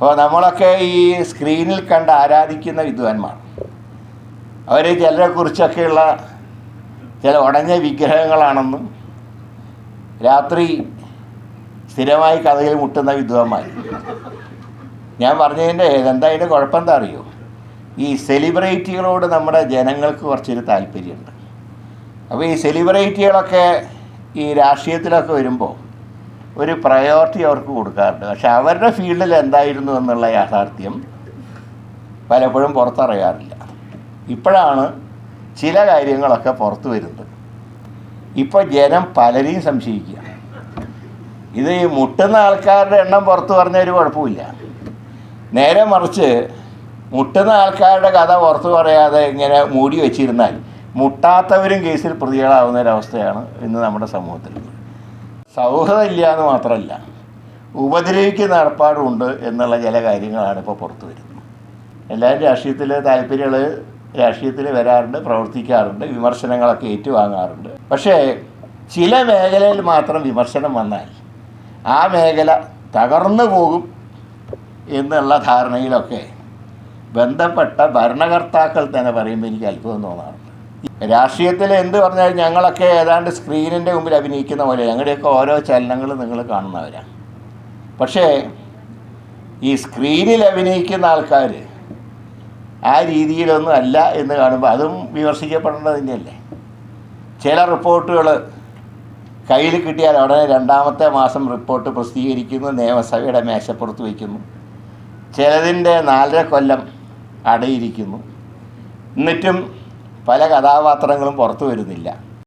അപ്പോൾ നമ്മളൊക്കെ ഈ സ്ക്രീനിൽ കണ്ട് ആരാധിക്കുന്ന വിദ്വാൻമാർ. അവർ ചിലരെ കുറിച്ചൊക്കെയുള്ള ചില ഉടഞ്ഞ വിഗ്രഹങ്ങളാണെന്നും രാത്രി സ്ഥിരമായി കഥയിൽ മുട്ടുന്ന വിദ്വാന്മാർ ഞാൻ പറഞ്ഞതിന്റെ എന്താ അതിന്റെ കുഴപ്പം എന്താ അറിയോ? ഈ സെലിബ്രിറ്റികളോട് നമ്മുടെ ജനങ്ങൾക്ക് കുറച്ചൊരു താല്പര്യമുണ്ട്. അപ്പോൾ ഈ സെലിബ്രിറ്റികളൊക്കെ ഈ രാഷ്ട്രീയത്തിലൊക്കെ വരുമ്പോൾ ഒരു പ്രയോറിറ്റി അവർക്ക് കൊടുക്കാറുണ്ട്. പക്ഷെ അവരുടെ ഫീൽഡിൽ എന്തായിരുന്നു എന്നുള്ള യാഥാർത്ഥ്യം പലപ്പോഴും പുറത്തറിയാറില്ല. ഇപ്പോഴാണ് ചില കാര്യങ്ങളൊക്കെ പുറത്തു വരുന്നത്. ഇപ്പോൾ ജനം പലരെയും സംശയിക്കുക. ഇത് ഈ മുട്ടുന്ന ആൾക്കാരുടെ എണ്ണം പുറത്തു പറഞ്ഞ ഒരു കുഴപ്പമില്ല. നേരെ മറിച്ച് മുട്ടുന്ന ആൾക്കാരുടെ കഥ പുറത്തു പറയാതെ ഇങ്ങനെ മൂടി വെച്ചിരുന്നാൽ മുട്ടാത്തവരും കേസിൽ പ്രതികളാവുന്ന ഒരവസ്ഥയാണ് ഇന്ന് നമ്മുടെ സമൂഹത്തിൽ. സൗഹൃദം ഇല്ല എന്ന് മാത്രമല്ല ഉപദ്രവിക്കുന്ന ഏർപ്പാടുണ്ട് എന്നുള്ള ചില കാര്യങ്ങളാണ് ഇപ്പോൾ പുറത്തു വരുന്നത്. എല്ലാവരും രാഷ്ട്രീയത്തിൽ താല്പര്യങ്ങൾ രാഷ്ട്രീയത്തിൽ വരാറുണ്ട് പ്രവർത്തിക്കാറുണ്ട് വിമർശനങ്ങളൊക്കെ ഏറ്റുവാങ്ങാറുണ്ട്. പക്ഷേ ചില മേഖലയിൽ മാത്രം വിമർശനം വന്നാൽ ആ മേഖല തകർന്നു പോകും എന്നുള്ള ധാരണയിലൊക്കെ ബന്ധപ്പെട്ട ഭരണകർത്താക്കൾ തന്നെ പറയുമ്പോൾ എനിക്ക് അത്ഭുതം തോന്നാറുണ്ട്. രാഷ്ട്രീയത്തിൽ എന്ത് പറഞ്ഞാലും ഞങ്ങളൊക്കെ ഏതാണ്ട് സ്ക്രീനിന്റെ മുമ്പിൽ അഭിനയിക്കുന്ന പോലെ ഞങ്ങളുടെയൊക്കെ ഓരോ ചലനങ്ങളും നിങ്ങൾ കാണുന്നവരാണ് പക്ഷേ ഈ സ്ക്രീനിൽ അഭിനയിക്കുന്ന ആൾക്കാർ ആ രീതിയിലൊന്നും അല്ല എന്ന് കാണുമ്പോൾ അതും വിമർശിക്കപ്പെടേണ്ടത് തന്നെയല്ലേ ചില റിപ്പോർട്ടുകൾ കയ്യിൽ കിട്ടിയാൽ ഉടനെ രണ്ടാമത്തെ മാസം റിപ്പോർട്ട് പ്രസിദ്ധീകരിക്കുന്നു നിയമസഭയുടെ മേശപ്പുറത്ത് വയ്ക്കുന്നു ചിലതിന്റെ നാലര കൊല്ലം അടയിരിക്കുന്നു. എന്നിട്ടും പല കഥാപാത്രങ്ങളും പുറത്തു വരുന്നില്ല.